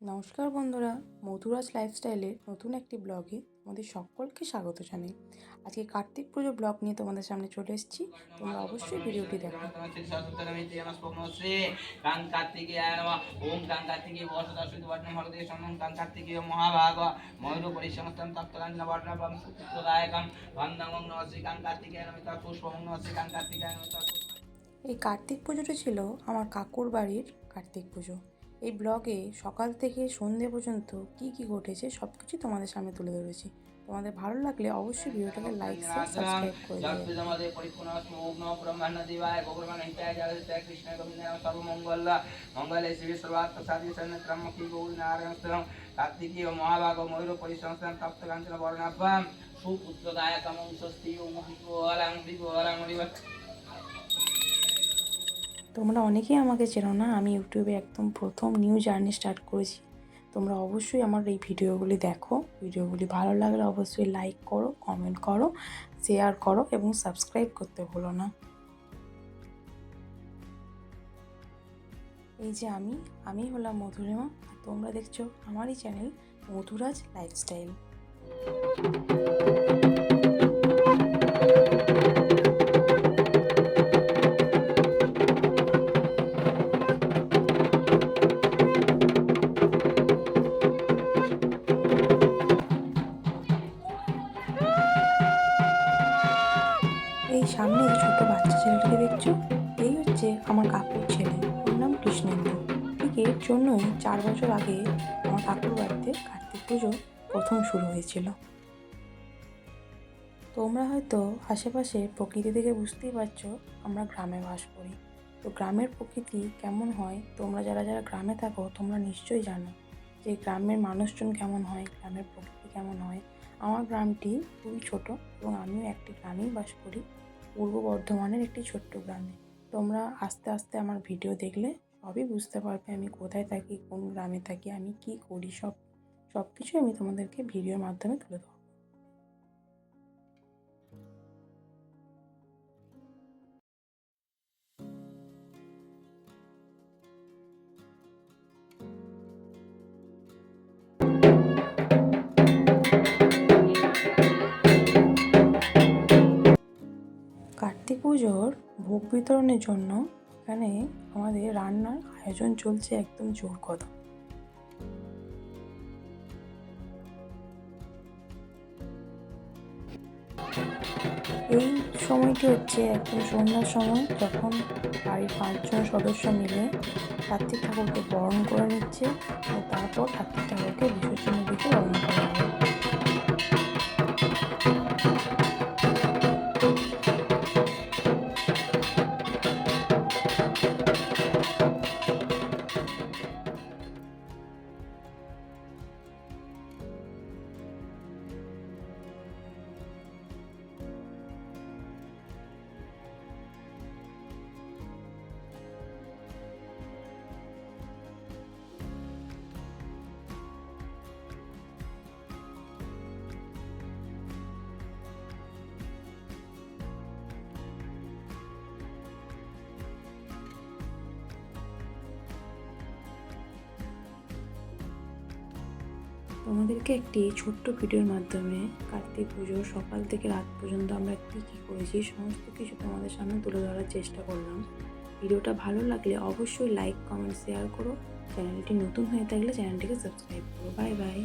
নমস্কার বন্ধুরা মধুরাজ লাইফস্টাইলের নতুন একটি ব্লগে তোমাদের সকলকে স্বাগত জানাই। আজকে কার্তিক পুজো ব্লগ নিয়ে তোমাদের সামনে চলে এসেছি। তোমরা অবশ্যই ভিডিওটি দেখো। কাং ওম কাং হরদে সম্মং কাং মহাভাগ। ময়ূর কাং নমিতা কাং নমিতা এই কার্তিক পুজোটা ছিল আমার কাকুর বাড়ির কার্তিক পুজো। এই ব্লগে সকাল থেকে সন্ধে পর্যন্ত কি কি ঘটেছে সব কিছু তোমাদের সামনে তুলে ধরেছি। তোমাদের ভালো লাগলে অবশ্যই ভিডিওটাকে লাইক শেয়ার সাবস্ক্রাইব করে দেবে কার্তিকীয় মহাভাগ ময়ূর পরিসংস্থান তপ্ত কাঞ্চন বর্ণাভ্যাম। সুপুত্রদায়কম স্বস্তি বিভোরাং বিভোরাং তোমরা অনেকেই আমাকে চেনো না, আমি ইউটিউবে একদম প্রথম নিউ জার্নি স্টার্ট করেছি। তোমরা অবশ্যই আমার এই ভিডিওগুলি দেখো। ভিডিওগুলি ভালো লাগলে অবশ্যই লাইক করো, কমেন্ট করো, শেয়ার করো এবং সাবস্ক্রাইব করতে ভুলো না। এই যে আমি আমি হলাম মধুরিমা তোমরা দেখছ আমারই চ্যানেল মধুরাজ লাইফস্টাইল। সামনে যে ছোট বাচ্চা ছেলেটাকে দেখছ? এই হচ্ছে আমার কাকুর ছেলে। ওর নাম কৃষ্ণেন্দু। ঠিক এর জন্যই চার বছর আগে আমার কাকুর বাড়িতে কার্তিক পুজো প্রথম শুরু হয়েছিল। তোমরা হয়তো আশেপাশে প্রকৃতি থেকে বুঝতেই পারছ, আমরা গ্রামে বাস করি। তো গ্রামের প্রকৃতি কেমন হয়? তোমরা যারা যারা গ্রামে থাকো, তোমরা নিশ্চয়ই জানো যে গ্রামের মানুষজন কেমন হয়, গ্রামের প্রকৃতি কেমন হয়। আমার গ্রামটি খুবই ছোট এবং আমিও একটি গ্রামেই বাস করি। পূর্ব বর্ধমানের একটি ছোট্ট গ্রামে। তোমরা আস্তে আস্তে আমার ভিডিও দেখলে সবই বুঝতে পারবে আমি কোথায় থাকি, কোন গ্রামে থাকি, আমি কি করি, সব সব কিছুই আমি তোমাদেরকে ভিডিওর মাধ্যমে তুলে ধরবো। পুজোর ভোগ বিতরণের জন্য এখানে আমাদের রান্নার আয়োজন চলছে একদম জোর কদম। এই সময়টি হচ্ছে একদম সন্ধ্যার সময় যখন বাড়ির পাঁচজন সদস্য মিলে কার্তিক ঠাকুরকে বরণ করে নিচ্ছে ও তারপর কার্তিক ঠাকুরকে বিসর্জনের তোমাদেরকে একটি ছোট্ট ভিডিওর মাধ্যমে কার্তিক পুজোর সকাল থেকে রাত পর্যন্ত আমরা কী কী করেছি সমস্ত কিছু তোমাদের সামনে তুলে ধরার চেষ্টা করলাম। ভিডিওটা ভালো লাগলে অবশ্যই লাইক কমেন্ট শেয়ার করো। চ্যানেলটি নতুন হয়ে থাকলে চ্যানেলটিকে সাবস্ক্রাইব করো। Bye bye